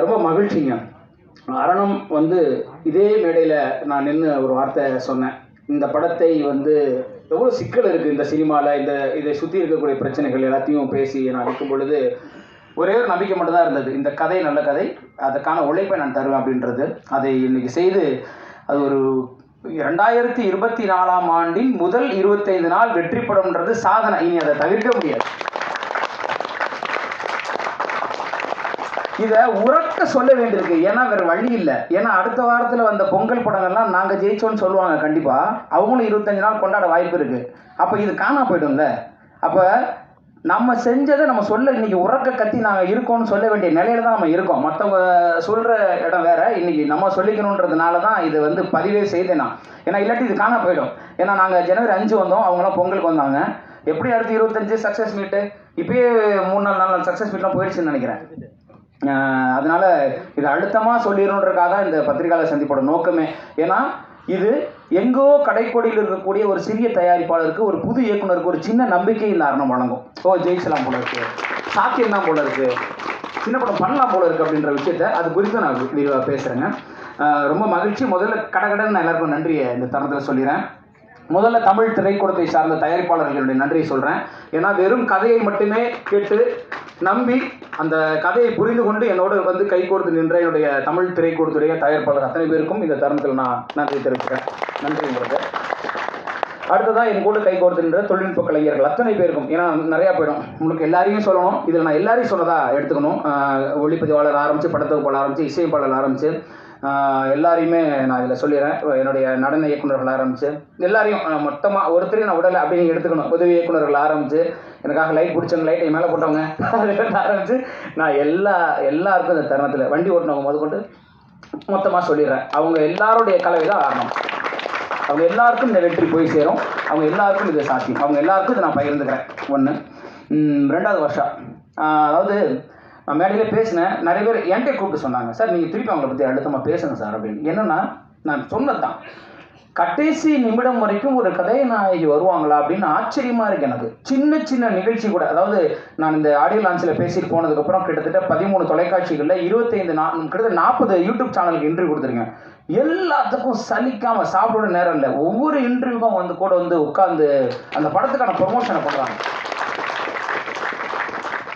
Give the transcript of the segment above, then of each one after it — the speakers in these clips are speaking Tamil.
ரொம்ப மகிழ்ச்சிங்க. அரணம் வந்து இதே மேடையில் நான் நின்று ஒரு வார்த்தை சொன்னேன். இந்த படத்தை வந்து எவ்வளோ சிக்கல் இருக்குது இந்த சினிமாவில் இந்த இதை சுற்றி இருக்கக்கூடிய பிரச்சனைகள் எல்லாத்தையும் பேசி நான் அடிக்கும் பொழுது ஒரே ஒரு நம்பிக்கை மட்டும்தான் இருந்தது. இந்த கதை நல்ல கதை அதுக்கான உழைப்பை நான் தருவேன் அப்படின்றது. அதை இன்னைக்கு செய்து அது ஒரு இரண்டாயிரத்தி இருபத்தி நாலாம் ஆண்டின் முதல் இருபத்தைந்து நாள் வெற்றி படம்ன்றது சாதனை. இனி அதை தவிர்க்க முடியாது. இதை உறக்க சொல்ல வேண்டியிருக்கு. ஏன்னா வேற வழி இல்லை. ஏன்னா அடுத்த வாரத்தில் வந்த பொங்கல் படங்கள்லாம் நாங்கள் ஜெயிச்சோம்னு சொல்லுவாங்க கண்டிப்பாக அவங்களும் இருபத்தஞ்சு நாள் கொண்டாட வாய்ப்பு இருக்கு. அப்போ இது காணா போயிடும்ல. அப்போ நம்ம செஞ்சதை நம்ம சொல்ல இன்னைக்கு உறக்க கத்தி நாங்கள் இருக்கோம்னு சொல்ல வேண்டிய நிலையில தான் நம்ம இருக்கோம். மற்றவங்க சொல்கிற இடம் வேற. இன்னைக்கு நம்ம சொல்லிக்கணுன்றதுனால தான் இது வந்து பதிவே செய்தேன். நான் ஏன்னா இல்லாட்டி இது காணா போயிடும். ஏன்னா நாங்கள் ஜனவரி அஞ்சு வந்தோம். அவங்களாம் பொங்கலுக்கு வந்தாங்க. எப்படி அடுத்து இருபத்தஞ்சு சக்ஸஸ் மீட்டு? இப்பயே மூணு நாள் நாலு நாள் சக்ஸஸ் மீட்லாம் போயிடுச்சுன்னு நினைக்கிறேன். அதனால இது அழுத்தமாக சொல்லிடணுன்றக்காக இந்த பத்திரிகையாளர் சந்திப்போட நோக்கமே. ஏன்னா இது எங்கோ கடைக்கோடியில் இருக்கக்கூடிய ஒரு சிறிய தயாரிப்பாளருக்கு ஒரு புது இயக்குனருக்கு ஒரு சின்ன நம்பிக்கை இந்த அரணம் வழங்கும். ஓ ஜெயிச்சலாம் போல இருக்கு. சாத்தியம் தான் போல இருக்கு. சின்ன படம் பண்ணலாம் போல இருக்கு அப்படின்ற விஷயத்த அது குறித்து நான் விரிவாக பேசுகிறேங்க ரொம்ப மகிழ்ச்சி. முதல்ல கடகடன்னு நான் எல்லாருக்கும் நன்றியை இந்த தருணத்தில் சொல்லிடுறேன் முதல்ல தமிழ் திரைக்கூடத்தை சார்ந்த தயாரிப்பாளர்களுடைய நன்றியை சொல்கிறேன் ஏன்னா வெறும் கதையை மட்டுமே கேட்டு நம்பி அந்த கதையை புரிந்து கொண்டு என்னோடு வந்து கை கோர்த்து நின்ற என்னுடைய தமிழ் திரைக்கூடத்துடைய தயாரிப்பாளர் அத்தனை பேருக்கும் இந்த தருணத்தில் நான் நன்றி தெரிவிக்கிறேன் நன்றி உங்களுக்கு. அடுத்ததான் என் கூட கை கோர்த்து நின்ற தொழில்நுட்ப கலைஞர்கள் அத்தனை பேருக்கும். ஏன்னா நிறையா போயிடும் உங்களுக்கு எல்லாரையும் சொல்லணும். இதில் நான் எல்லாரையும் சொன்னதா எடுத்துக்கணும். ஒளிப்பதிவாளர் ஆரம்பித்து படத்தொகுப்பாளர் ஆரம்பித்து இசையமைப்பாளர் ஆரம்பித்து எல்லாரையுமே நான் இதில் சொல்லிடுறேன். என்னுடைய நடன இயக்குனர்கள் ஆரம்பித்து எல்லாரையும் மொத்தமாக ஒருத்தரையும் நான் விடலை அப்படின்னு எடுத்துக்கணும். உதவி இயக்குனர்கள் ஆரம்பித்து எனக்காக லைட் பிடிச்சவங்க லைட்டை மேலே போட்டவங்க. அதுலேருந்து ஆரம்பித்து நான் எல்லா எல்லாருக்கும் இந்த தருணத்தில் வண்டி ஓட்டினவங்க முதற்கொண்டு மொத்தமாக சொல்லிடுறேன். அவங்க எல்லாருடைய கலவை தான் ஆரம்பம் அவங்க எல்லாருக்கும் இந்த வெற்றி போய் சேரும். அவங்க எல்லாருக்கும் இது சாத்தியம். அவங்க எல்லாருக்கும் இதை நான் பகிர்ந்துக்கிறேன். ஒன்று ரெண்டாவது வருஷம். அதாவது நான் மேடையிலே பேசினேன். நிறைய பேர் என்கிட்ட கூப்பிட்டு சொன்னாங்க. சார் நீங்கள் திருப்பி அவங்கள பற்றி அழுத்தமாக பேசுங்க சார் அப்படின்னு. என்னென்னா நான் சொன்னதான் கடைசி நிமிடம் வரைக்கும் ஒரு கதைநாயகி வருவாங்களா அப்படின்னு ஆச்சரியமா இருக்கு எனக்கு. சின்ன சின்ன நிகழ்ச்சி கூட. அதாவது நான் இந்த ஆடியோ லான்ச்சில் பேசிட்டு போனதுக்கப்புறம் கிட்டத்தட்ட பதிமூணு தொலைக்காட்சிகளில் இருபத்தைந்து நா கிட்டத்தட்ட நாற்பது யூடியூப் சேனலுக்கு இன்டர்வியூ கொடுத்துருக்கேன். எல்லாத்துக்கும் சலிக்காம சாப்பிட நேரம் இல்லை. ஒவ்வொரு இன்டர்வியூக்கும் வந்து கூட வந்து உட்காந்து அந்த படத்துக்கான ப்ரொமோஷனை பண்ணுறாங்க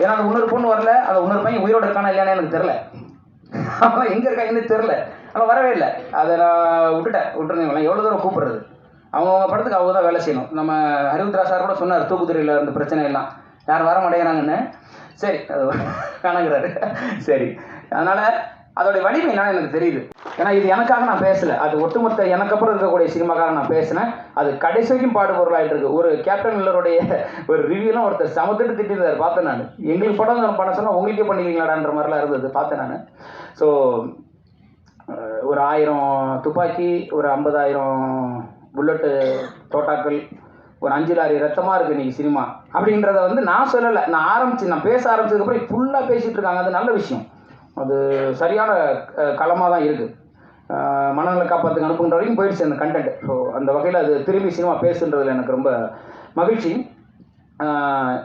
ஏன்னா அந்த இன்னொரு பொண்ணு வரல. அந்த இன்னொரு பையன் உயிரோடு இருக்கானா இல்லையானு எனக்கு தெரில அவன் எங்கே இருக்காங்கன்னு தெரில அவன் வரவே இல்லை. அதை நான் விட்டுட்டேன். விட்டுருந்தேன் எவ்வளோ தூரம் கூப்பிடுறது? அவங்கவுங்க படத்துக்கு அவங்க தான் வேலை செய்யணும். நம்ம ஹரிவுத்ரா சார் கூட சொன்னார் தூக்குத்துறையில் இருந்த பிரச்சனை எல்லாம் யார் வர மாட்டேங்கிறாங்கன்னு. சரி அது காணங்கிறாரு சரி. அதனால் அதோடைய வலிமை என்னன்னு எனக்கு தெரியுது. ஏன்னா இது எனக்காக நான் பேசலை. அது ஒட்டுமொத்த எனக்கு அப்புறம் இருக்கக்கூடிய சினிமாக்காக நான் பேசினேன். அது கடைசி வரைக்கும் பாடுபொருளாயிட்டு இருக்கு. ஒரு கேப்டன் மில்லருடைய ஒரு ரிவ்யூலாம் ஒருத்தர் சமத்துட்டு திட்டிருந்தார். பார்த்தேன் நான். எங்களுக்கு படம் பண்ண சொன்னால் உங்களுக்கே பண்ணிக்கிறீங்களாடான்ற மாதிரிலாம் இருந்தது. பார்த்தேன் நான். ஸோ ஒரு ஆயிரம் துப்பாக்கி ஒரு ஐம்பதாயிரம் புல்லட்டு தோட்டாக்கள் ஒரு அஞ்சு லாரி ரத்தமாக இருக்குது நீங்கள் சினிமா. அப்படின்றத வந்து நான் சொல்லலை. நான் ஆரம்பிச்சு நான் பேச ஆரம்பிச்சதுக்கப்புறம் ஃபுல்லாக பேசிகிட்டு இருக்காங்க. அது நல்ல விஷயம். அது சரியான களமாக தான் இருக்குது மனநல காப்பாற்றுக்கு அனுப்புகிற வரைக்கும் போயிடுச்சு அந்த கண்டென்ட் ஸோ அந்த வகையில் அது திரும்பி சினிமா பேசுன்றதில் எனக்கு ரொம்ப மகிழ்ச்சி.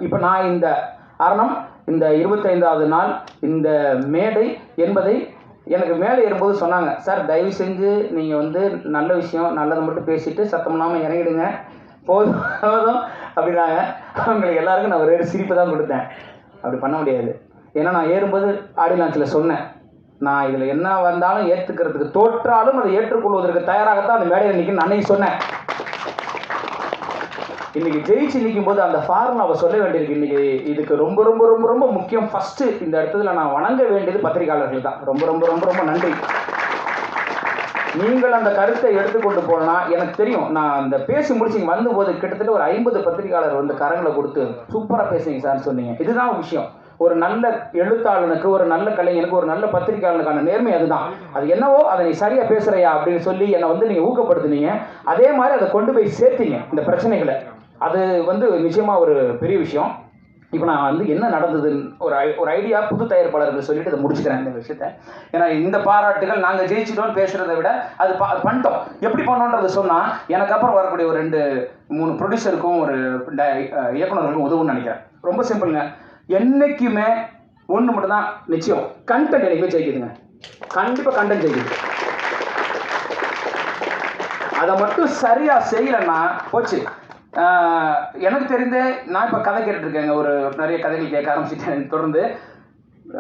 இப்போ நான் இந்த அரணம் இந்த இருபத்தைந்தாவது நாள் இந்த மேடை என்பதை எனக்கு மேலே ஏறும்போது சொன்னாங்க சார் தயவு செஞ்சு நீங்கள் வந்து நல்ல விஷயம் நல்லதை மட்டும் பேசிட்டு சத்தம் இல்லாமல் இறங்கிடுங்க. போதும் போதும் அப்படின்னாங்க. அவங்களுக்கு எல்லாருக்கும் நான் ஒரே ஒரு சிரிப்பு தான் கொடுத்தேன். அப்படி பண்ண முடியாது. ஏன்னா நான் ஏறும்போது ஆடி லான்ச்சில் சொன்னேன். நான் இதில் என்ன வந்தாலும் ஏற்றுக்கிறதுக்கு தோற்றாலும் அதை ஏற்றுக்கொள்வதற்கு தயாராகத்தான் அந்த மேடையில் நிற்கும் அன்னைக்கு சொன்னேன். இன்னைக்கு ஜெயிச்சு நிற்கும் போது அந்த ஃபார்முலாவை சொல்ல வேண்டியிருக்கு. இன்னைக்கு இதுக்கு ரொம்ப ரொம்ப ரொம்ப ரொம்ப முக்கியம். ஃபஸ்ட்டு இந்த இடத்துல நான் வணங்க வேண்டியது பத்திரிகையாளர்கள் தான். ரொம்ப ரொம்ப ரொம்ப ரொம்ப நன்றி. நீங்கள் அந்த கருத்தை எடுத்துக்கொண்டு போனால் எனக்கு தெரியும். நான் அந்த பேசி முடிச்சு வந்தபோது கிட்டத்தட்ட ஒரு ஐம்பது பத்திரிகையாளர் வந்து கரங்களை கொடுத்து சூப்பராக பேசுங்க சார் சொன்னீங்க. இதுதான் விஷயம். ஒரு நல்ல எழுத்தாளனுக்கு ஒரு நல்ல கலைஞனுக்கு ஒரு நல்ல பத்திரிகையாளனுக்கான நேர்மை அதுதான். அது என்னவோ அதை நீ சரியா பேசுறியா அப்படின்னு சொல்லி என்னை வந்து நீங்க ஊக்கப்படுத்துனீங்க. அதே மாதிரி அதை கொண்டு போய் சேர்த்தீங்க இந்த பிரச்சனைகளை. அது வந்து நிச்சயமா ஒரு பெரிய விஷயம். இப்போ நான் வந்து என்ன நடந்ததுன்னு ஒரு ஐ- ஒரு ஐடியா புது தயாரிப்பாளர்கள் சொல்லிட்டு இதை முடிச்சுக்கிறேன் இந்த விஷயத்த. ஏன்னா இந்த பாராட்டுகள் நாங்கள் ஜெயிச்சிட்டோம்னு பேசுகிறத விட அது பா பண்ணிட்டோம். எப்படி பண்ணோன்றது சொன்னால் எனக்கு அப்புறம் வரக்கூடிய ஒரு ரெண்டு மூணு ப்ரொடியூசருக்கும் ஒரு இயக்குநர்களுக்கும் இயக்குனர்களுக்கும் உதவும்னு நினைக்கிறேன். ரொம்ப சிம்பிளுங்க என்னைக்குமே ஒன்று மட்டும் தான் நிச்சயம். கண்டென்ட் என்னைக்குமே ஜெயிக்குதுங்க. கண்டிப்பாக கண்டென்ட் ஜெயிக்குது. அதை மட்டும் சரியாக செய்யலைன்னா போச்சு. எனக்கு தெரிந்து நான் இப்போ கதை கேட்டுருக்கேங்க ஒரு நிறைய கதைகள் கேட்க ஆரம்பிச்சிட்டேன். தொடர்ந்து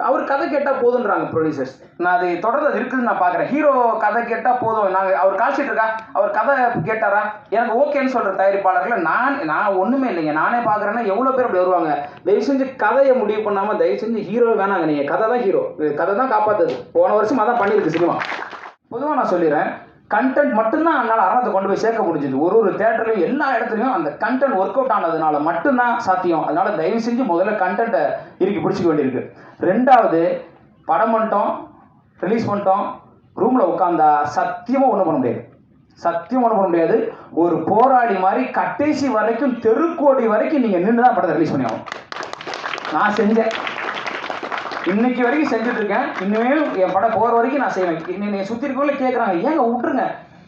அவர் கதை கேட்டால் போதுன்றாங்க ப்ரொடியூசர்ஸ் நான் அது தொடர்ந்து அது இருக்குதுன்னு நான் பார்க்குறேன். ஹீரோ கதை கேட்டால் போதும். நாங்கள் அவர் காய்ச்சிட்டு இருக்கா? அவர் கதை கேட்டாரா? எனக்கு ஓகேன்னு சொல்கிற தயாரிப்பாளர்கள் நான் நான் ஒன்றுமே இல்லைங்க. நானே பார்க்குறேன்னா எவ்வளோ பேர் அப்படி வருவாங்க? தயவு செஞ்சு கதையை முடிவு பண்ணாமல் தயவு செஞ்சு ஹீரோ வேணாங்க நீங்கள் கதை தான் ஹீரோ கதை தான் காப்பாற்றுது போன வருஷம் அதான் பண்ணியிருக்கு சினிமா. பொதுவாக நான் சொல்லிடுறேன் கண்டென்ட் மட்டும்தான் என்னால் அறத்தை கொண்டு போய் சேர்க்க முடிஞ்சது. ஒரு ஒரு தேட்டர்லையும் எல்லா இடத்துலையும் அந்த கண்டென்ட் ஒர்க் அவுட் ஆனதுனால மட்டும்தான் சாத்தியம். அதனால தயவு செஞ்சு முதல்ல கண்டென்ட்டை இறுக்கி பிடிச்சிக்க வேண்டியிருக்கு. ரெண்டாவது படம் பண்ணிட்டோம் ரிலீஸ் பண்ணிட்டோம் ரூமில் உட்காந்தா சத்தியமாக ஒன்றும் பண்ண முடியாது. சத்தியம் ஒன்றும் பண்ண முடியாது. ஒரு போராடி மாதிரி கடைசி வரைக்கும் தெருக்கோடி வரைக்கும் நீங்கள் நின்று தான் படத்தை ரிலீஸ் பண்ணி நான் செஞ்சேன். இன்னைக்கு வரைக்கும் செஞ்சுட்டு இருக்கேன் இன்னுமே என் படம் போகிற வரைக்கும் நான் செய்வேன். என்னை சுற்றி இருக்கவங்கள கேட்குறாங்க ஏங்க விட்டுருங்க.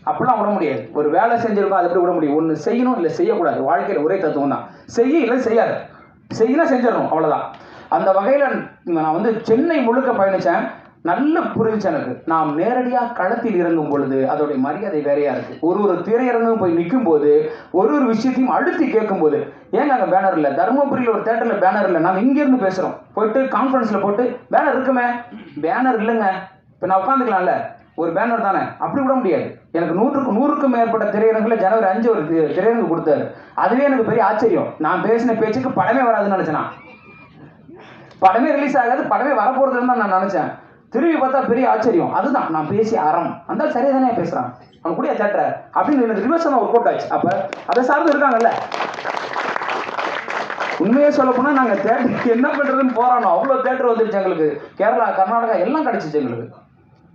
அப்படிலாம் விட முடியாது. ஒரு வேலை செஞ்சிருக்கோம் அது எப்படி விட முடியும்? ஒன்று செய்யணும் இல்லை செய்யக்கூடாது. வாழ்க்கையில் ஒரே தத்துவம் தான். செய்ய இல்லை செய்யாது. செய்யலாம் செஞ்சிடணும் அவ்வளோதான் அந்த வகையில் நான் வந்து சென்னை முழுக்க பயணித்தேன் நல்ல புரிஞ்சு எனக்கு நாம் நேரடியாக களத்தில் இறங்கும் பொழுது அதோடைய மரியாதை வேறையா இருக்கு. ஒரு ஒரு திரையரங்கும் போய் நிற்கும் போது ஒரு ஒரு விஷயத்தையும் அழுத்தி கேட்கும்போது ஏங்க அங்கே பேனர் இல்லை? தருமபுரியில் ஒரு தேட்டரில் பேனர் இல்லை? நாங்கள் இங்கேருந்து பேசுகிறோம் போயிட்டு கான்ஃபரன்ஸில் போட்டு பேனர் இருக்குமே? பேனர் இல்லைங்க. இப்போ நான் உட்காந்துக்கலாம்ல? ஒரு பேனர் தானே? அப்படி விட முடியாது. எனக்கு நூற்றுக்கு நூறுக்கும் மேற்பட்ட திரையரங்கில் ஜனவரி அஞ்சு ஒரு திரையரங்கு கொடுத்தாரு. அதுவே எனக்கு பெரிய ஆச்சரியம். நான் பேசின பேச்சுக்கு படமே வராதுன்னு நினச்சேன்? படமே ரிலீஸ் ஆகாது படமே வரப்போறதுன்னு தான் நான் நினச்சேன். திரும்பி பார்த்தா பெரிய ஆச்சரியம். அதுதான் நான் பேசிய அறம். அந்த சரியா தானே பேசுகிறான் அவன் கூட தேட்டர் அப்படின்னு எனக்கு ரிவர்ஸ் ஒர்க் அவுட் ஆச்சு. அப்போ அதை சார்ந்து இருக்காங்கல்ல? உண்மையே சொல்ல போனால் நாங்கள் தேட்டருக்கு என்ன பண்ணுறதுன்னு போறானோ அவ்வளோ தேட்டர் வந்துருச்சு எங்களுக்கு. கேரளா கர்நாடகா எல்லாம் கிடச்சிச்சு எங்களுக்கு.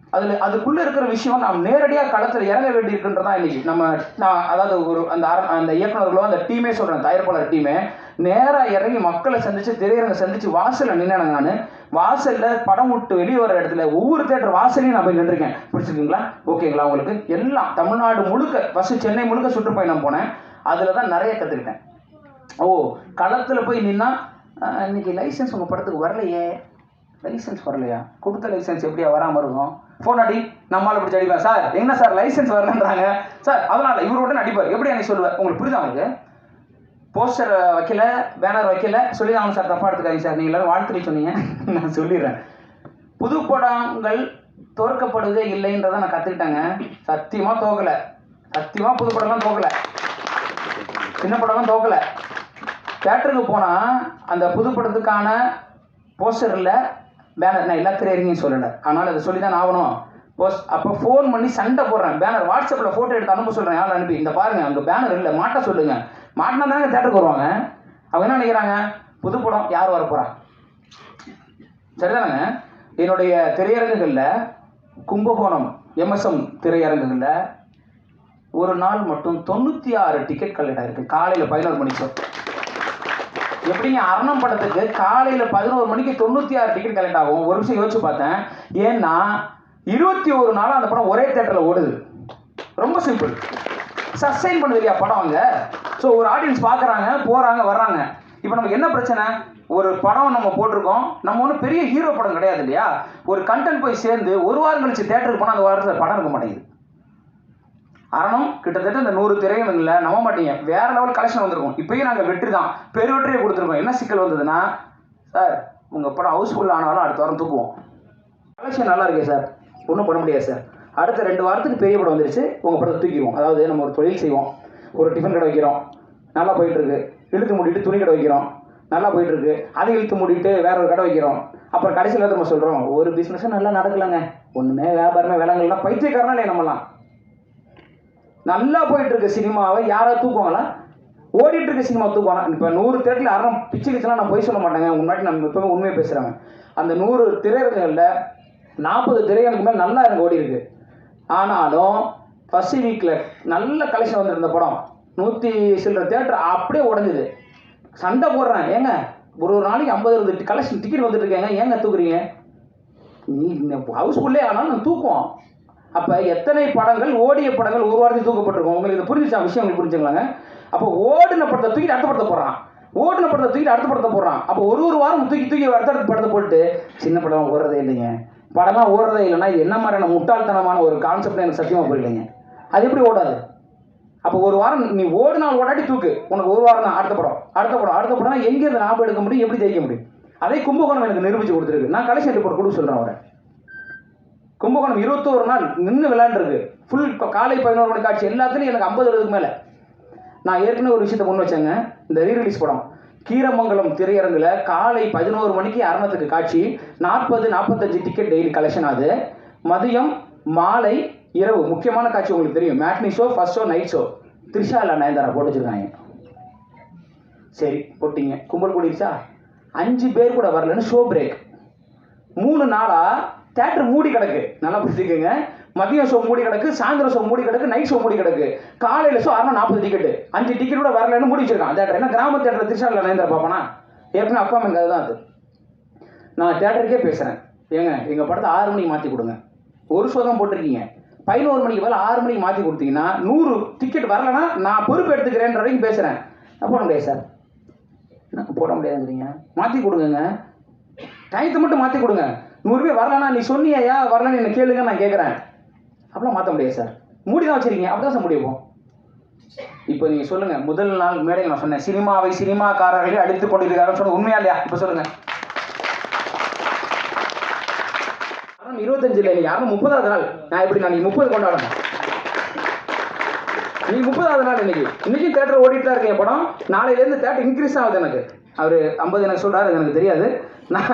அதில் அதுக்குள்ளே இருக்கிற விஷயம் நாம் நேரடியாக களத்தில் இறங்க வேண்டியிருக்குன்றதா இன்னைக்கு. நம்ம நான் அதாவது ஒரு அந்த அர- அந்த இயக்குனர்களோ அந்த டீமே சொல்கிறேன் தயாரிப்பாளர் டீமே நேராக இறங்கி மக்களை சந்தித்து திரையரங்க சந்தித்து வாசலில் நின்னேன் நான். வாசலில் படம் விட்டு வெளியே வர இடத்துல ஒவ்வொரு தேட்டர் வாசலையும் நான் போய் நின்றுருக்கேன். பிடிச்சிருக்கீங்களா ஓகேங்களா உங்களுக்கு? எல்லாம் தமிழ்நாடு முழுக்க ஃபஸ்ட்டு சென்னை முழுக்க சுற்றுப்பயணம் போனேன். அதில் தான் நிறைய கற்றுக்கிட்டேன் ஓ களத்தில் போய் நின்னா இன்னைக்கு லைசன்ஸ் உங்கள் படத்துக்கு வரலையே. லைசன்ஸ் வரலையா? கொடுத்த லைசன்ஸ் எப்படியா வராமல் இருக்கும்? ஃபோன் அடி நம்மளால் பிடிச்சி அடிப்பேன் சார் என்ன சார் லைசன்ஸ் வரலன்றாங்க. சார் அதனால் இவரோட அடிப்பார் எப்படி எனக்கு சொல்லுவேன்? உங்களுக்கு புரியுதா உங்களுக்கு? போஸ்டர் வைக்கல பேனர் வைக்கல சொல்லி தான் சார் தப்பாக எடுத்துக்காதீங்க சார். நீங்கள் எல்லோரும் வாழ்த்துறை சொன்னீங்க. நான் சொல்லிடுறேன். புது படங்கள் தோற்கப்படுவதே இல்லைன்றதை நான் கற்றுக்கிட்டேங்க சத்தியமாக தோக்கலை சத்தியமாக புது படம்லாம் தோக்கலை சின்ன படம்லாம் தோக்கலை தேட்டருக்கு போனால் அந்த புது படத்துக்கான போஸ்டரில் பேனர் நான் எல்லா திரையரங்கையும் சொல்லலை. ஆனால் அதை சொல்லி தான் ஆகணும். போஸ்ட் அப்போ ஃபோன் பண்ணி சண்டை போடுறேன். பேனர் வாட்ஸ்அப்பில் ஃபோட்டோ எடுத்து அனுப்ப சொல்கிறேன் யாரும் அனுப்பி. இந்த பாருங்கள் அங்கே பேனர் இல்லை. மாட்ட சொல்லுங்கள் மாட்டினா தானே தேட்டருக்கு வருவாங்க. அவங்க என்ன நினைக்கிறாங்க? புது படம் யார் வர போகிறா சரிதானங்க? என்னுடைய திரையரங்குகளில் கும்பகோணம் எம்எஸ்எம் திரையரங்குகளில் ஒரு நாள் மட்டும் தொண்ணூற்றி ஆறு டிக்கெட் கலெக்ட் ஆகிருக்கு காலையில் பதினோரு மணிக்கு. எப்படிங்க அரணம் படத்துக்கு காலையில் பதினோரு மணிக்கு தொண்ணூற்றி ஆறு டிக்கெட் கலெக்ட் ஆகும். ஒரு நிமிஷம் யோசிச்சு பார்த்தேன். ஏன்னா இருபத்தி ஒரு நாளாக அந்த படம் ஒரே தேட்டரில் ஓடுது. ரொம்ப சிம்பிள் சஸ்டைன் பண்ணுது இல்லையா படம் அங்கே? ஸோ ஒரு ஆடியன்ஸ் பார்க்குறாங்க போகிறாங்க வர்றாங்க. இப்போ நமக்கு என்ன பிரச்சனை? ஒரு படம் நம்ம போட்டிருக்கோம். நம்ம ஒன்றும் பெரிய ஹீரோ படம் கிடையாது இல்லையா? ஒரு கண்டென்ட் போய் சேர்ந்து ஒரு வாரம் கழிச்சு தேட்டருக்கு போனால் அந்த வாரத்தில் படம் இருக்க மாட்டேங்குது. அரணம் கிட்டத்தட்ட இந்த நூறு திரையரங்குல நம்ப மாட்டீங்க வேற லெவல் கலெக்ஷன் வந்திருக்கும். இப்பயும் நாங்கள் வெற்றி தான் பெரு வெற்றியை கொடுத்துருக்கோம். என்ன சிக்கல் வந்ததுன்னா சார் உங்கள் படம் ஹவுஸ்ஃபுல் ஆனாலும் அடுத்த வாரம் தூக்குவோம். கலெக்ஷன் நல்லா இருக்கே சார். ஒன்றும் பண்ண முடியாது சார். அடுத்த ரெண்டு வாரத்துக்கு பெரிய படம் வந்துருச்சு. உங்கள் படத்தை தூக்கிடுவோம். அதாவது நம்ம ஒரு தொழில் செய்வோம். ஒரு டிஃபன் கடை வைக்கிறோம். நல்லா போயிட்டுருக்கு. இழுத்து மூடிட்டு துணி கடை வைக்கிறோம். நல்லா போயிட்டுருக்கு. அதை இழுத்து மூடிட்டு வேற ஒரு கடை வைக்கிறோம். அப்புறம் கடைசியில் நம்ம சொல்கிறோம் ஒரு பிஸ்னஸும் நல்லா நடக்கலைங்க. ஒன்றுமே வியாபாரமே வேலைங்கள்லாம் பைத்தியக்காரனா இல்லையா நம்மலாம் நல்லா போயிட்டு இருக்க சினிமாவை. யாராவது தூக்குவாங்களா? ஓடிட்டு இருக்க சினிமா தூக்குவாங்க இப்போ நூறு தேட்டரில் அறம் பிச்சு கிச்சலாம் நான் போய் சொல்ல மாட்டேங்க. முன்னாடி நம்ம எப்பவுமே உண்மையை பேசுகிறாங்க அந்த நூறு திரையரங்குகளில் நாற்பது திரையரங்கு மேலே நல்லா எனக்கு ஓடி இருக்கு. ஆனாலும் ஃபஸ்ட் வீக்கில் நல்ல கலெக்ஷன் வந்திருந்த படம். நூற்றி சில்லற தேட்டர் அப்படியே உடஞ்சிது. சண்டை போடுறேன். ஏங்க ஒரு ஒரு நாளைக்கு ஐம்பது இருபது கலெக்ஷன் டிக்கெட் வந்துட்டு இருக்கேங்க. ஏங்க தூக்குறீங்க? நீ ஹவுஸ்ஃபுல்லே ஆனாலும் நான் தூக்குவோம் அப்போ எத்தனை படங்கள் ஓடிய படங்கள் ஒரு வாரத்தில் தூக்கப்பட்டிருக்கும்? உங்களுக்கு இது புரிஞ்சுச்சா? விஷயம் உங்களுக்கு புரிஞ்சுங்களாங்க அப்போ ஓடின படத்தை தூக்கி அடுத்த படத்தை போடுறான். ஓடின படத்தை தூக்கி அடுத்த படத்தை போடுறான். அப்போ ஒரு ஒரு வாரம் தூக்கி தூக்கி அடுத்த அடுத்த படத்தை போட்டு சின்ன படம் ஓடுறதே இல்லைங்க. படமாக ஓடுறதே இல்லைன்னா இது என்ன மாதிரியான முட்டாள்தனமான ஒரு கான்செப்ட் எனக்கு சத்தியமாக புரியலைங்க. அது எப்படி ஓடாது? அப்போ ஒரு வாரம் நீ ஓடினால் ஓடாட்டி தூக்கு. உனக்கு ஒரு வாரம் தான் அடுத்த படம். அடுத்த படம். அடுத்த படம் எங்கேருந்து லாபம் எடுக்க முடியும் எப்படி ஜெயிக்க முடியும்? அதே கும்பகோணம் எனக்கு நிரூபிச்சு கொடுத்துருக்கு. நான் கலெக்ஷன் ரிப்போர்ட் கொடுக்க சொல்கிறேன் அவரை. கும்பகோணம் இருபத்தோரு நாள் நின்று விளையாண்டுருக்கு. ஃபுல் காலை பதினோரு மணி காட்சி எல்லாத்துலையும் எனக்கு ஐம்பது வருதுக்கு மேலே. நான் ஏற்கனவே ஒரு விஷயத்த முன் வச்சேங்க. இந்த ரீரிலீஸ் படம். கீரமங்கலம் திரையரங்கில் காலை பதினோரு மணிக்கு அரணத்துக்கு காட்சி. நாற்பது நாற்பத்தஞ்சு டிக்கெட் டெய்லி கலெக்ஷன் ஆகுது மதியம் மாலை இரவு. முக்கியமான காட்சி உங்களுக்கு தெரியும். Matinee show first show night show Trisha இல்லை நயன்தாரா போட்டு வச்சிருக்காங்க. சரி போட்டிங்க. கும்பல் கூடிருச்சா? அஞ்சு பேர் கூட வரலன்னு ஷோ பிரேக் மூணு நாளாக தேட்டர் மூடி கிடக்கு. நல்லா புரிஞ்சுக்கோங்க. மதியம் ஷோ மூடி கிடக்கு சாயந்தரம் ஷோ மூடி கிடக்கு நைட் ஷோ மூடி கிடக்கு. காலையில் ஷோ அறுநூறு நாற்பது டிக்கெட் அஞ்சு டிக்கெட் கூட வரலன்னு மூடி வச்சிருக்கான். தேட்டர் என்ன? கிராம தேட்டர் திருச்சாலில் நயந்திர பாப்பானா ஏற்கனவே அப்பா அம்மா அதுதான் அது. நான் தேட்டருக்கே பேசுகிறேன் ஏங்க எங்கள் படத்தை ஆறு மணிக்கு மாற்றி கொடுங்க. ஒரு ஷோ தான் போட்டிருக்கீங்க. பதினோரு மணிக்கு மேலே ஆறு மணிக்கு மாற்றி கொடுத்தீங்கன்னா நூறு டிக்கெட் வரலன்னா நான் பொறுப்பு எடுத்துக்கிறேன்ற வரைக்கும் பேசுகிறேன் போட முடியாது சார். என்ன போட முடியாதுங்கிறீங்க? மாற்றி கொடுங்க டயத்தை மட்டும் மாற்றி கொடுங்க. நூறு பேர் வரலன்னா நீ சொன்னியா வரலன்னு என்ன கேளுங்க நான் கேட்குறேன் அப்படிலாம் மாற்ற முடியாது சார். மூடி தான் வச்சிருக்கீங்க. அப்படி தான் சார் முடியும் இப்போ நீங்கள் சொல்லுங்கள் முதல் நாள் மேடையில் நான் சொன்னேன் சினிமாவை சினிமாக்காரர்களே அழித்து கொண்டிருக்காருன்னு சொன்ன உண்மையா இல்லையா? இப்போ சொல்லுங்கள் அறம் இருபத்தஞ்சு இல்லை நீங்கள் யாரும் முப்பதாவது நாள் நான் எப்படி நான் இன்னைக்கு முப்பது கொண்டாடணும்? நீ முப்பதாவது நாள் இன்னைக்கு. இன்னைக்கும் தேட்டர் ஓடிட்டு தான் இருக்கேன் படம். நாளையிலேருந்து தேட்டர் இன்க்ரீஸ் ஆகுது எனக்கு. அவர் ஐம்பது எனக்கு சொல்கிறாரு எனக்கு தெரியாது. நான்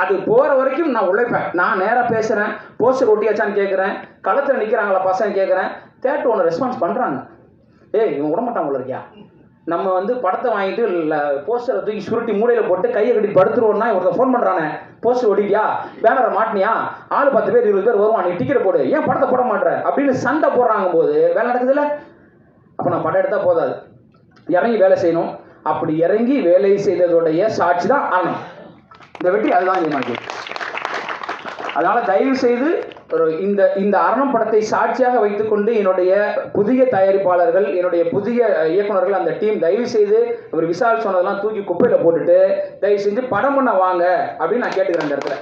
அது போகிற வரைக்கும் நான் உழைப்பேன். நான் நேராக பேசுகிறேன் போஸ்டர் ஒட்டியாச்சான்னு கேட்குறேன் களத்தில் நிற்கிறாங்களா பசங்க கேட்குறேன் தேட்டர் ஒன்று ரெஸ்பான்ஸ் பண்ணுறாங்க ஏய் இவன் விடமாட்டான் உள்ள இருக்கியா? நம்ம வந்து படத்தை வாங்கிட்டு இல்லை போஸ்டரை தூக்கி சுருட்டி மூலையில் போட்டு கையை கட்டி படுத்துருவோம்னா ஒருத்தன் ஃபோன் பண்ணுறானே போஸ்டர் ஒட்டிட்டியா? பேனரை மாட்டினியா? ஆள் பத்து பேர் இருபது பேர் வருவான் நீ டிக்கெட் போடு. ஏன் படத்தை போட மாட்டேற அப்படின்னு சண்டை போடுறாங்க போது வேலை நடக்குதுல்ல? அப்போ நான் படம் எடுத்தால் போதாது. இறங்கி வேலை செய்யணும். அப்படி இறங்கி வேலை செய்ததோடைய சாட்சி தான் ஆனந்த். இந்த வெற்றி அதுதான் எனக்கு அதனால தயவு செய்து ஒரு இந்த இந்த அரணம் படத்தை சாட்சியாக வைத்துக்கொண்டு என்னுடைய புதிய தயாரிப்பாளர்கள் என்னுடைய புதிய இயக்குநர்கள் இயக்குனர்கள் அந்த டீம் தயவு செய்து அவர் விசால் சொன்னதெல்லாம் தூக்கி குப்பையில் போட்டுட்டு தயவு செஞ்சு படம் பண்ண வாங்க அப்படின்னு நான் கேட்டுக்கிறேன் இந்த இடத்துல.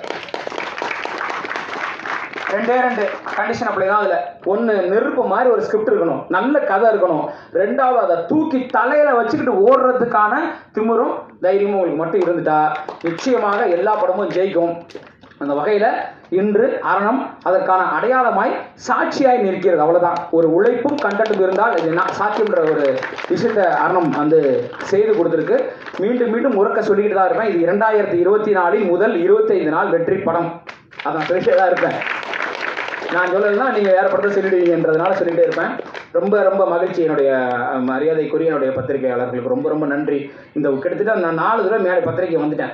ரெண்டே ரெண்டு கண்டிஷன் அப்படி தான் அதில். ஒன்று நெருப்பு மாதிரி ஒரு ஸ்கிரிப்ட் இருக்கணும். நல்ல கதை இருக்கணும். ரெண்டாவது அதை தூக்கி தலையில் வச்சுக்கிட்டு ஓடுறதுக்கான திமிரும் தைரியமும் உங்களுக்கு மட்டும் இருந்துட்டா நிச்சயமாக எல்லா படமும் ஜெயிக்கும். அந்த வகையில் இன்று அரணம் அதற்கான அடையாளமாய் சாட்சியாய் நிற்கிறது. அவ்வளோதான் ஒரு உழைப்பும் கண்டட்டும் இருந்தால் இது நான் சாத்தியம்ன்ற ஒரு விஷயத்தை அரணம் வந்து செய்து கொடுத்துருக்கு. மீண்டும் மீண்டும் உறக்க சொல்லிக்கிட்டு தான் இருப்பேன். இது இரண்டாயிரத்தி இருபத்தி நாலில் முதல் இருபத்தைந்து நாள் வெற்றி படம். அதான் சொல்லிட்டே தான் இருப்பேன். நான் சொல்லலைன்னா நீங்கள் வேறு படத்தை சொல்லிடுவீங்கன்றதுனால சொல்லிகிட்டே இருப்பேன். ரொம்ப ரொம்ப மகிழ்ச்சி என்னுடைய மரியாதைக்குரிய என்னுடைய பத்திரிகையாளர்களுக்கு. ரொம்ப ரொம்ப நன்றி. இந்த கிட்டத்தட்ட நான் நாலு தடவை மேலே பத்திரிக்கை வந்துட்டேன்.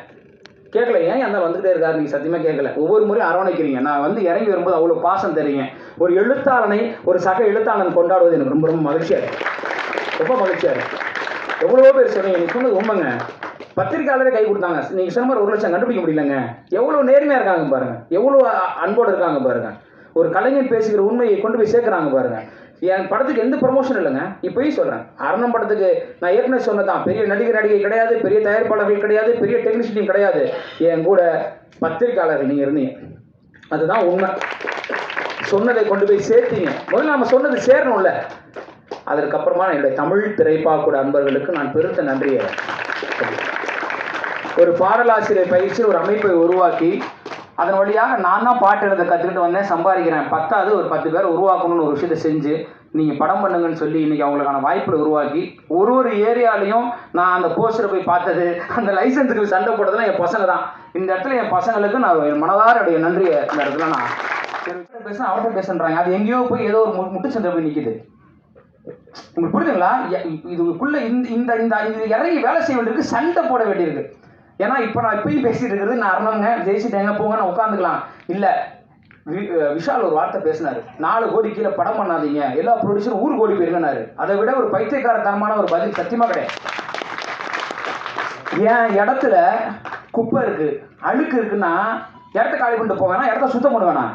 கேட்கல ஏன் அந்த வந்துகிட்டே இருக்காரு? நீங்கள் சத்தியமாக கேட்கல. ஒவ்வொரு முறையும் அரவணைக்கிறீங்க. நான் வந்து இறங்கி வரும்போது அவ்வளோ பாசம் தெரியுங்க ஒரு எழுத்தாளனை ஒரு சக எழுத்தாளன் கொண்டாடுவது எனக்கு ரொம்ப ரொம்ப மகிழ்ச்சியாக இருக்குது ரொம்ப மகிழ்ச்சியாக இருக்குது எவ்வளோ பேர் சொன்னீங்க. நீங்க சொன்னது உண்மைங்க. பத்திரிக்கையாளரே கை கொடுத்தாங்க. நீங்கள் சொன்ன மாதிரி ஒரு லட்சம் கண்டுபிடிக்க முடியலங்க. எவ்வளோ நேர்மையாக இருக்காங்க பாருங்கள் எவ்வளோ அன்போடு இருக்காங்க பாருங்கள் ஒரு கலைஞர் பேசுகிற உண்மையை கொண்டு போய் சேர்க்குறாங்க பாருங்க. என் படத்துக்கு எந்த ப்ரொமோஷன் இல்லைங்க. இப்போயும் சொல்கிறேன் அரணம் படத்துக்கு நான் ஏற்கனவே சொன்னதான். பெரிய நடிகர் நடிகை கிடையாது பெரிய தயாரிப்பாளர்கள் கிடையாது பெரிய டெக்னீஷியன் கிடையாது. என் கூட பத்திரிக்கையாளர்கள் நீங்கள் இருந்தீங்க. அதுதான் உண்மை. சொன்னதை கொண்டு போய் சேர்த்தீங்க. முதல்ல நம்ம சொன்னது சேரணும்ல. அதற்கப்புறமா என்னுடைய தமிழ் திரைப்பாக்கூட அன்பர்களுக்கு நான் பெருத்த நன்றியை. ஒரு பாடலாசிரியர் பயிற்சி ஒரு அமைப்பை உருவாக்கி அதன் வழியாக நான் தான் பாட்டு எழுத கற்றுக்கிட்டு வந்தேன் சம்பாதிக்கிறேன். பத்தாவது ஒரு பத்து பேரை உருவாக்கணும்னு ஒரு விஷயத்தை செஞ்சு நீங்கள் படம் பண்ணுங்கன்னு சொல்லி இன்றைக்கி அவங்களுக்கான வாய்ப்புகளை உருவாக்கி ஒரு ஒரு ஏரியாலையும் நான் அந்த போஸ்டரை போய் பார்த்தது அந்த லைசன்ஸுக்கு சண்டை போட்டதெல்லாம் என் பசங்க தான். இந்த இடத்துல என் பசங்களுக்கு நான் என் மனதாருடைய நன்றியை இந்த இடத்துல நான் பேச அவர்கிட்ட பேசுன்றாங்க. அது எங்கேயோ போய் ஏதோ ஒரு மு- முட்டுச்சந்தை போய் நிற்கிது உங்களுக்கு புரியுதுங்களா? எ- இந்த இந்த இந்த இது இறங்கி வேலை செய்ய வேண்டியிருக்கு சண்டை போட வேண்டியிருக்கு. ஏன்னா இப்போ நான் இப்பயும் பேசிட்டு இருக்கிறது நான் அரணங்க ஜெயிச்சுட்டேங்க போங்க நான் உட்காந்துக்கலாம் இல்லை வி- விஷால் ஒரு வார்த்தை பேசினார். நாலு கோடி கீழே படம் பண்ணாதீங்க. எல்லா ப்ரொடியூசரும் ஊர் கோடி போயிருங்கனாரு அதை விட ஒரு பைத்தியக்காரத்தனமான ஒரு பதில் சத்தியமாக கிடையாது. என் இடத்துல குப்பை இருக்கு. அழுக்கு இருக்குன்னா இடத்த காலி பண்ணிட்டு போவேனா இடத்த சுத்தம் பண்ணுவேனா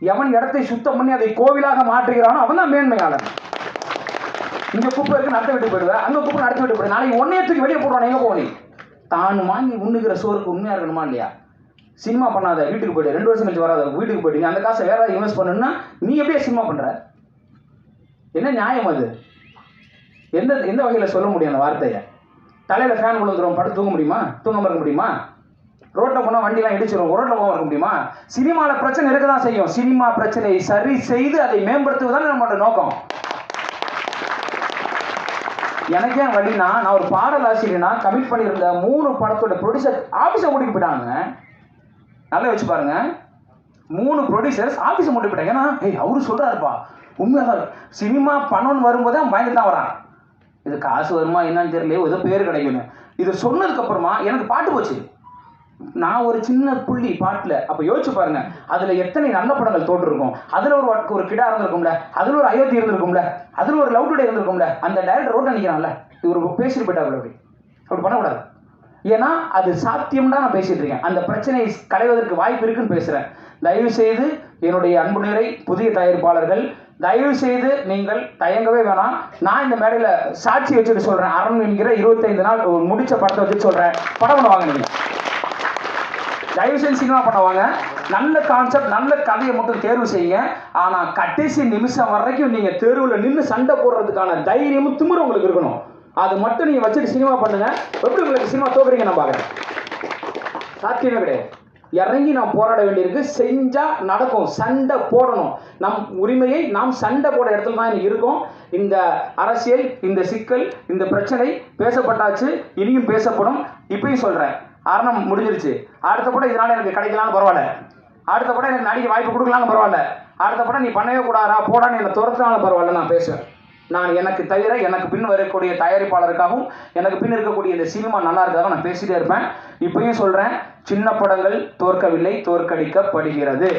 எவன் இடத்தை சுத்தம் பண்ணி அதை கோவிலாக மாற்றுகிறானோ அவன் தான் மேன்மையாளன். இங்கே குப்பை இருக்கு நடத்த விட்டு போயிடுவேன். அங்கே குப்பை நடத்த விட்டு போயிடுவேன். நாளைக்கு ஒன்னே வெளியே போடுவான் எங்கே போவ தான் வாங்கி உண்ணுகிற சோறுக்கு உண்மையாக இருக்கணுமா இல்லையா? சினிமா பண்ணாத வீட்டுக்கு போய்ட்டு ரெண்டு வருஷம் கழிச்சு வராத வீட்டுக்கு போயிட்டு அந்த காசை வேற இன்வெஸ்ட் பண்ணணும்னா நீ எப்படியே சினிமா பண்ணுற என்ன நியாயம் அது? எந்த எந்த வகையில் சொல்ல முடியும் அந்த வார்த்தையை? தலையில் ஃபேன் விழுந்துரும் படுத்து தூங்க முடியுமா? தூங்காம இருக்க முடியுமா? ரோட்டில் போனால் வண்டிலாம் இடிச்சிடும் ரோட்டில் போக இருக்க முடியுமா? சினிமாவில் பிரச்சனை இருக்க தான் செய்யும். சினிமா பிரச்சனையை சரி செய்து அதை மேம்படுத்துவதுதான் நம்மளோட நோக்கம். எனக்கு ஏன் வழினா நான் ஒரு பாடலாசிரியனா கமிட் பண்ணியிருந்த மூணு படத்தோட ப்ரொடியூசர் ஆஃபீஸை கூட்டிட்டு போயிட்டாங்க. நல்லா வச்சு பாருங்க. மூணு ப்ரொடியூசர்ஸ் ஆஃபீஸை மூடி போயிட்டாங்க. ஏன்னா ஏய் அவரு சொல்கிறாருப்பா உண்மையாக சினிமா பணம்னு வரும்போது அவன் பயந்து தான் வரான். இது காசு வருமா என்னன்னு தெரியல ஏதோ பேர் கிடைக்கணும் இது சொன்னதுக்கப்புறமா எனக்கு பாட்டு போச்சு. நான் ஒரு சின்ன புள்ளி பாட்டில் அப்போ யோசிச்சு பாருங்க. அதில் எத்தனை நல்ல படங்கள் தோன்றிருக்கும். அதில் ஒரு வட்- ஒரு கிடா இருந்திருக்கும்ல. அதில் ஒரு அயோத்தி இருந்திருக்கும்ல. அதில் ஒரு லவ் டுடே இருந்திருக்கும்ல. அந்த டைரக்டர் ரோட்டில் நிற்கிறான்ல இவர் பேசிட்டு போயிட்டார் அப்படி அப்படி பண்ணக்கூடாது. ஏன்னா அது சாத்தியம் தான் நான் பேசிட்டு இருக்கேன். அந்த பிரச்சனையை களைவதற்கு வாய்ப்பு இருக்குன்னு பேசுகிறேன் தயவு செய்து என்னுடைய அன்பு நிறை புதிய தயாரிப்பாளர்கள் தயவு செய்து நீங்கள் தயங்கவே வேணாம். நான் இந்த மேடையில் சாட்சி வச்சுட்டு சொல்கிறேன் அரண் என்கிற இருபத்தைந்து நாள் ஒரு முடிச்ச படத்தை வச்சு சொல்கிறேன் படம் ஒன்று வாங்க தயவு செய்து சினிமா பண்ணுவாங்க நல்ல கான்செப்ட் நல்ல கதையை மட்டும் தேர்வு செய்யுங்க. ஆனால் கடைசி நிமிஷம் வரைக்கும் நீங்கள் தெருவில் நின்று சண்டை போடுறதுக்கான தைரியமும் திமிரும் உங்களுக்கு இருக்கணும். அது மட்டும் நீங்கள் வச்சுட்டு சினிமா பண்ணுங்கள் எப்படி உங்களுக்கு சினிமா தோக்குறீங்க நான் பார்க்குறேன். சாத்தியமே கிடையாது. இறங்கி நாம் போராட வேண்டியிருக்கு. செஞ்சால் நடக்கும். சண்டை போடணும். நம் உரிமையை நாம் சண்டை போட இடத்துல தான் இருக்கோம். இந்த அரசியல் இந்த சிக்கல் இந்த பிரச்சனை பேசப்பட்டாச்சு. இனியும் பேசப்படும். இப்பயும் சொல்கிறேன் அரணம் முடிஞ்சிருச்சு. அடுத்த கூட இதனால எனக்கு கிடைக்கலாம்னு பரவாயில்ல. அடுத்த கூட எனக்கு நடிக்க வாய்ப்பு கொடுக்கலாம்னு பரவாயில்ல. அடுத்த கூட நீ பண்ணவே கூடாதா போடான்னு என்னை துரத்தினாலும் பரவாயில்ல நான் பேசுவேன். நான் எனக்கு தவிர எனக்கு பின் வரக்கூடிய தயாரிப்பாளருக்காகவும் எனக்கு பின் இருக்கக்கூடிய இந்த சினிமா நல்லா இருக்காக நான் பேசிட்டே இருப்பேன். இப்பயும் சொல்றேன் சின்ன படங்கள் தோற்கவில்லை தோற்கடிக்கப்படுகிறது.